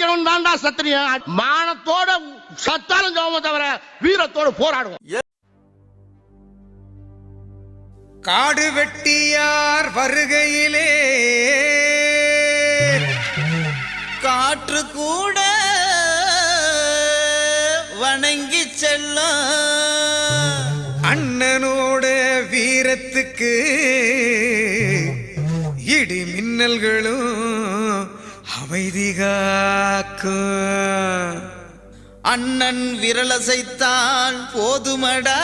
அடிக்கணும் தான்டா சத்திரியம் மானத்தோட சத்தாலும் ஜோம தவிர வீரத்தோட போராடுவோம். காடு வெட்டியார் வருகையிலே காற்று கூட வணங்கி செல்லும். அண்ணனோட வீரத்துக்கு இடி மின்னல்களும் அமைதி காக்கும் அண்ணன் விரலசைத்தால் போதுமடா.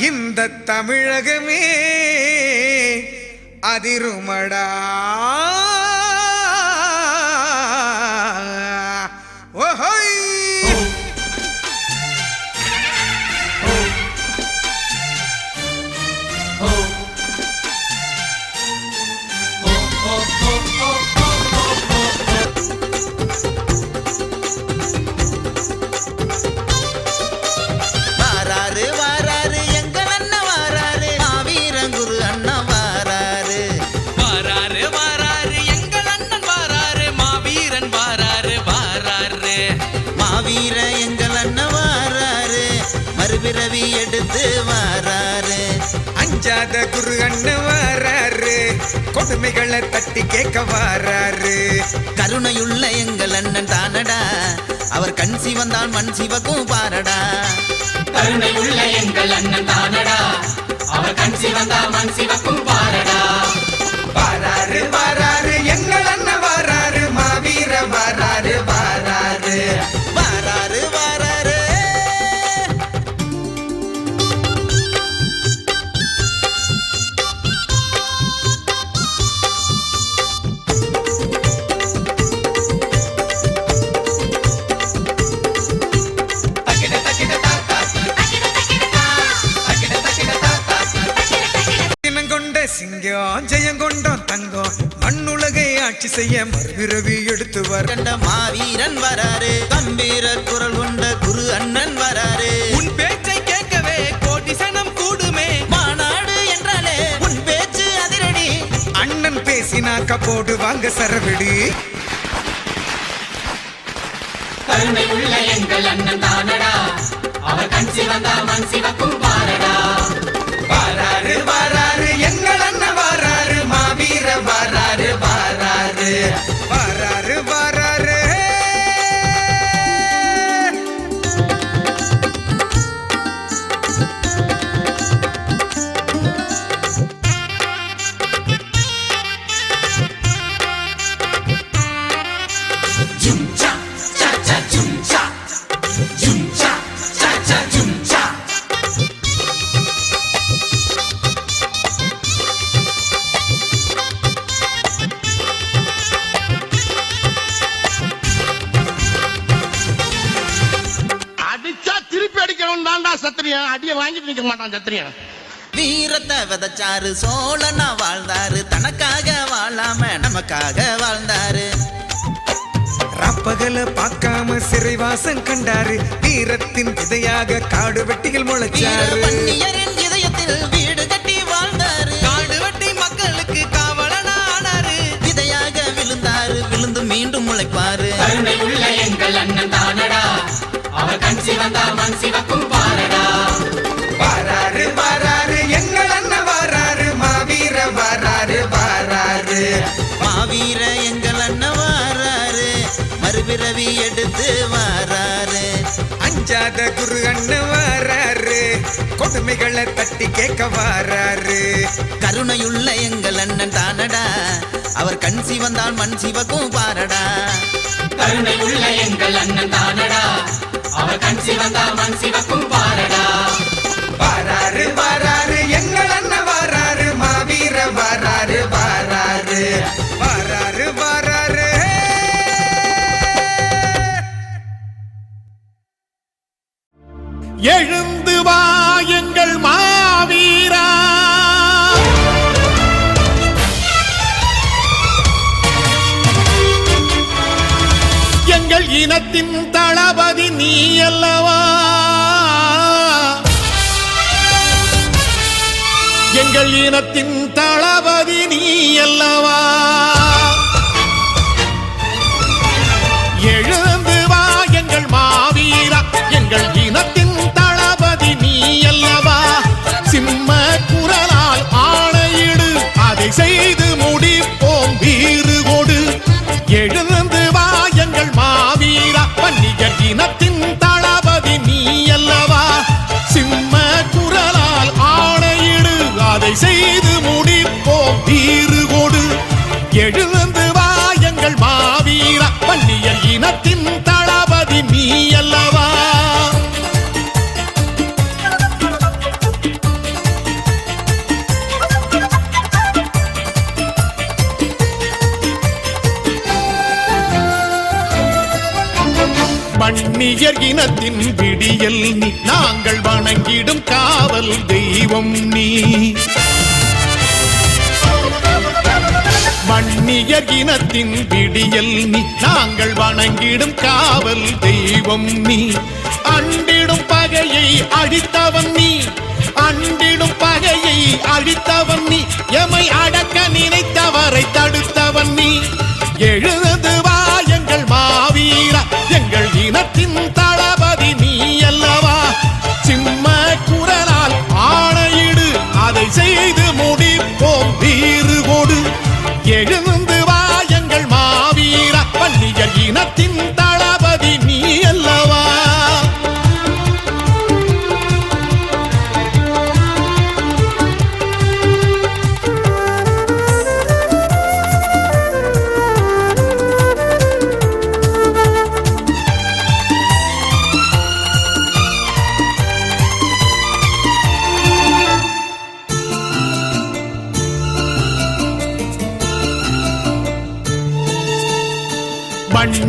இந்த தமிழகமே அதிருமடா. மறுபிறவி எடுத்து வாராரு. அஞ்சாத குரு அண்ணன் வாராரு. கொடுமைகளை தட்டி கேட்க வாராரு. கருணையுள்ள எங்கள் அண்ணன் தானடா. அவர் கண் சிவந்தால் மண் சிவக்கும் பாரடா. கருணை உள்ள எங்கள் அண்ணன் தானடா. அவர் கண் சிவந்தா மண் சிவக்கும் பாரடா. போடு வாங்க சரவெடி. உள்ள எங்கள் அண்ணன் தானடா. அவர் கண் சிவந்தா மண் சிவக்கும் பாரடா. நமக்காக வாழ்ந்தாரு. ராப்பகல பார்க்காம சிறைவாசம் கண்டாரு. வீரத்தின் விதையாக காடு வீர முளைச்சாரு. இதயத்தில் வீடு கட்டி வாழ்ந்தாரு. காடு வெட்டி மக்களுக்கு காவலனா ஆனாரு விதையாக விழுந்தாரு விழுந்து மீண்டும் முளைப்பாரு. கருணை உள்ள எங்கள் அண்ணன் தானடா. அவர் கண் சிவந்தா மண் சிவக்கும் பாரடா மாவீர எங்கள் அண்ணன் வாராரு. மறுபிறவி எடுத்து வாராரு. அஞ்சாத குரு அண்ணன் வாராரு. கொடுமைகளை தட்டி கேட்க வாராரு. கருணையுள்ள எங்கள் அண்ணன் தானடா. அவர் கண் சிவந்தால் மண் சிவக்கும் பாரடா. கருணை உள்ள எங்கள் அண்ணன் தானடா. அவர் கண் சிவந்தா மண் சிவக்கும் பாரடா. வாராரு வாராரு. எழுந்து வா எங்கள் மாவீரா. எங்கள் இனத்தின் தளபதி நீ அல்லவா? எங்கள் இனத்தின் த அந்நியர் இனத்தின் விடியல் நீ. நாங்கள் வணங்கிடும் காவல் தெய்வம் நீ. வன்னியர் இனத்தின் விடியல் நீ. நாங்கள் வணங்கிடும் காவல் தெய்வம் நீ. அண்டிடும் பகையை அழித்தவன் நீ. அண்டிடும் பகையை அழித்தவன் நீ. எமை அடக்க நினைத்தவரை தடுத்தவன் நீ. எழுது வாயங்கள் மாவீரா. எங்கள்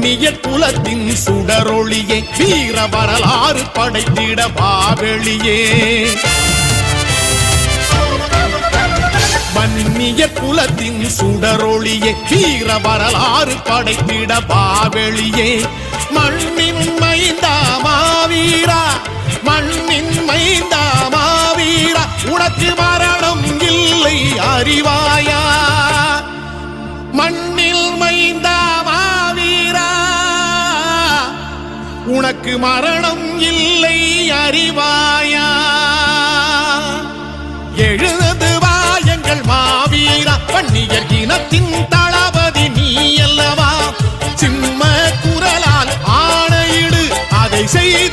வன்னிய குலத்தின் சுடரொளியே வீர வரலாறு படைத்திட வாவெளியே வன்னிய குலத்தின் சுடரொளியே வீர வரலாறு படைத்திட வாவெளியே மண்ணின் மைந்தா மாவீரா மண்ணின் மைந்தா மாவீரா உனக்கு மரணம் இல்லை அறிவாயா? உனக்கு மரணம் இல்லை அறிவாயா? எழுது வாயங்கள் மாவீரா பன்னியர் இனத்தின் தளபதி நீ அல்லவா சிம்ம குரலால் ஆணையிடு அதை செய்து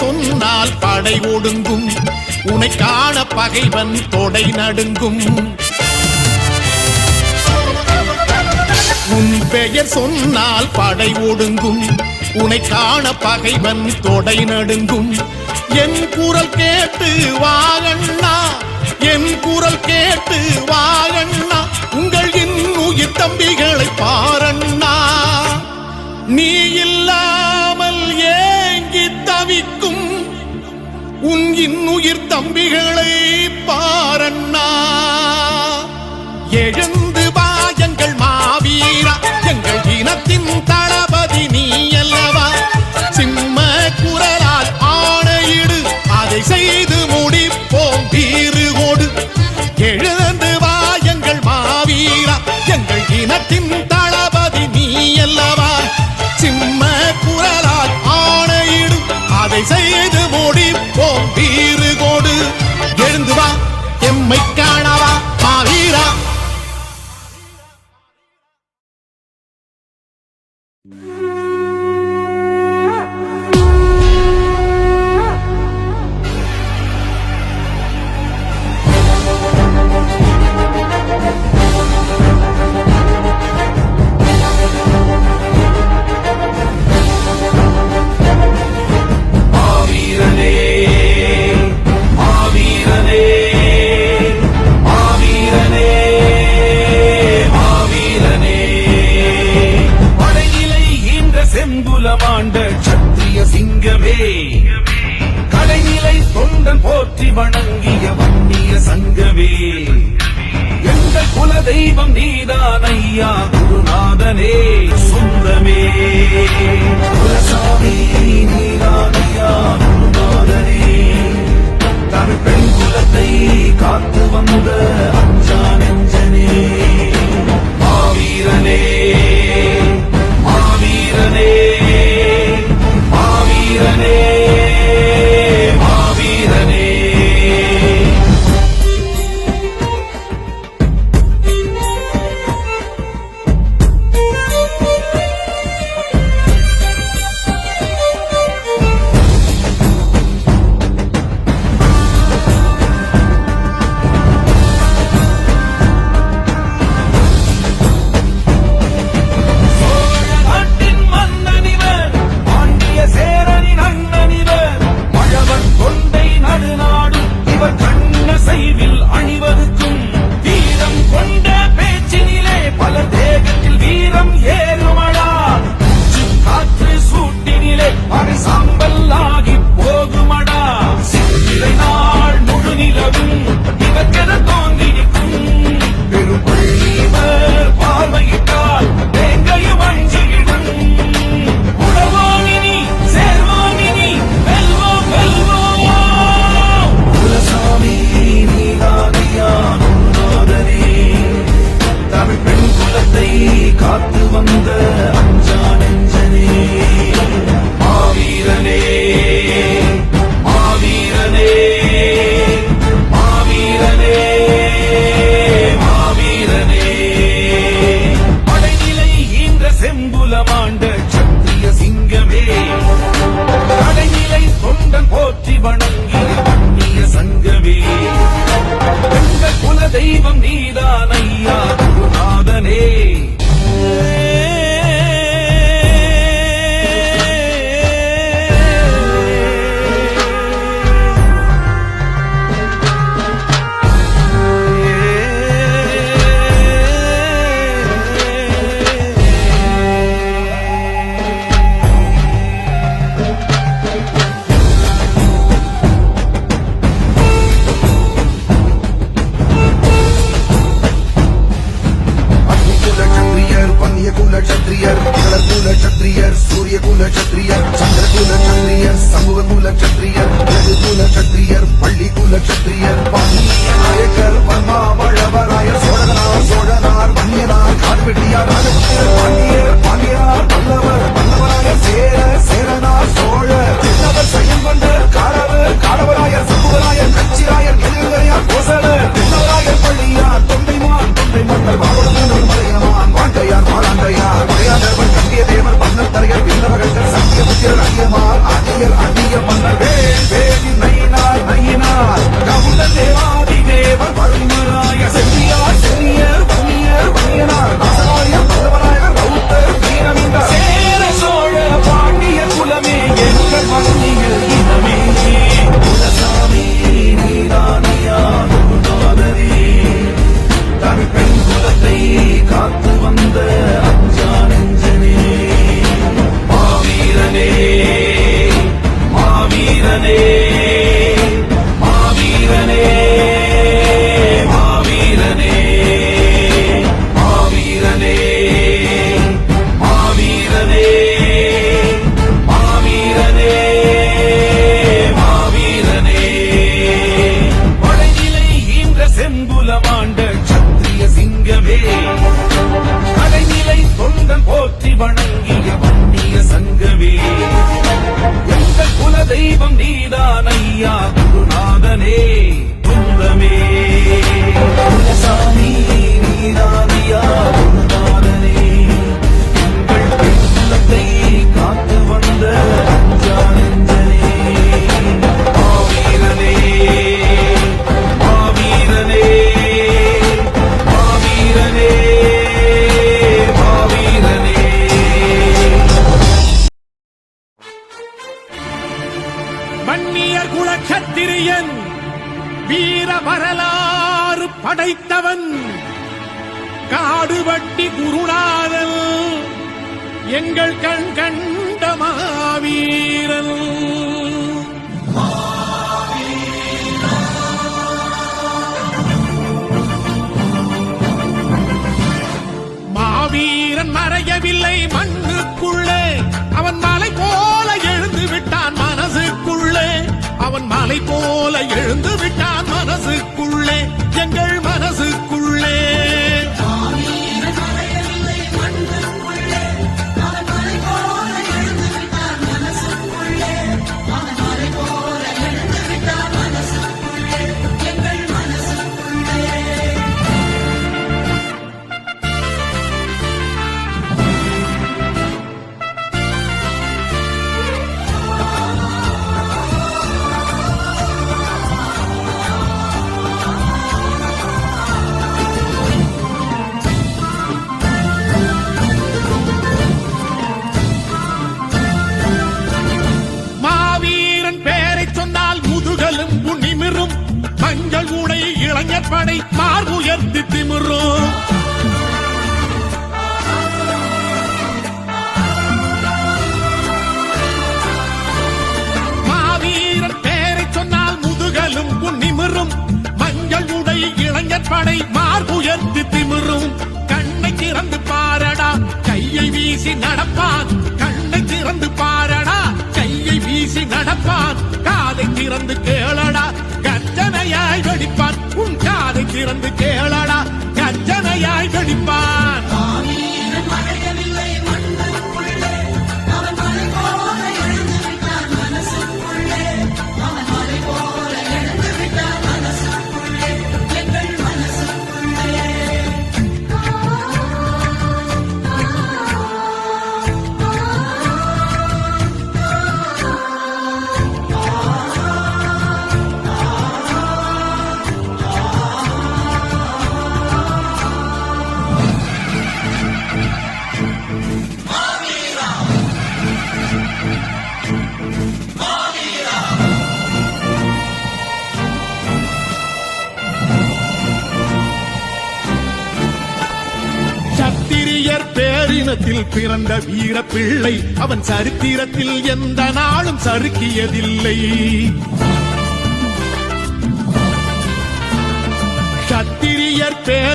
சொன்னால் படை ஒடுங்கும். உனை காண பகைவன் தொடை நடுங்கும். உன் பெயர் சொன்னால் படை ஒடுங்கும். உனை காண பகைவன் தொடை நடுங்கும். என் குரல் கேட்டு வாகண்ணா என் குரல் கேட்டு வாகண்ணா உங்கள் இன்னுயிர் தம்பிகளை பாரண்ணா நீ இல்லா உன் இன்னுயிர் தம்பிகளை பாரண்ணா. எழுந்து வா மாவீரா எங்கள் இனத்தின் தளபதி. Money. Even get a go மன்னியர் குலச்சத்திரியன் வீர வரலாறு படைத்தவன். காடுபட்டி குருநாதல் எங்கள் கண் கண்ட மாவீரன் மலை போல எழுந்து விட்டார் படை மார்புயர்த்தி திமிரும். மாவீரன் பேரை சொன்னால் முதுகலும் நிமிரும். மஞ்சள் உடை இளைஞர் படை மார்புயர்த்தி திமிரும். கண்ணை திறந்து பாரடா கையை வீசி நடப்பான் கண்ணை திறந்து பாரடா கையை வீசி நடப்பான் காதை திறந்து கேளடா. திறந்து கேளடா. பேரினத்தில் பிறந்த வீர பிள்ளை. அவன் சரித்திரத்தில் எந்த நாளும் சறுக்கியதில்லை. சத்திரியர் பேர்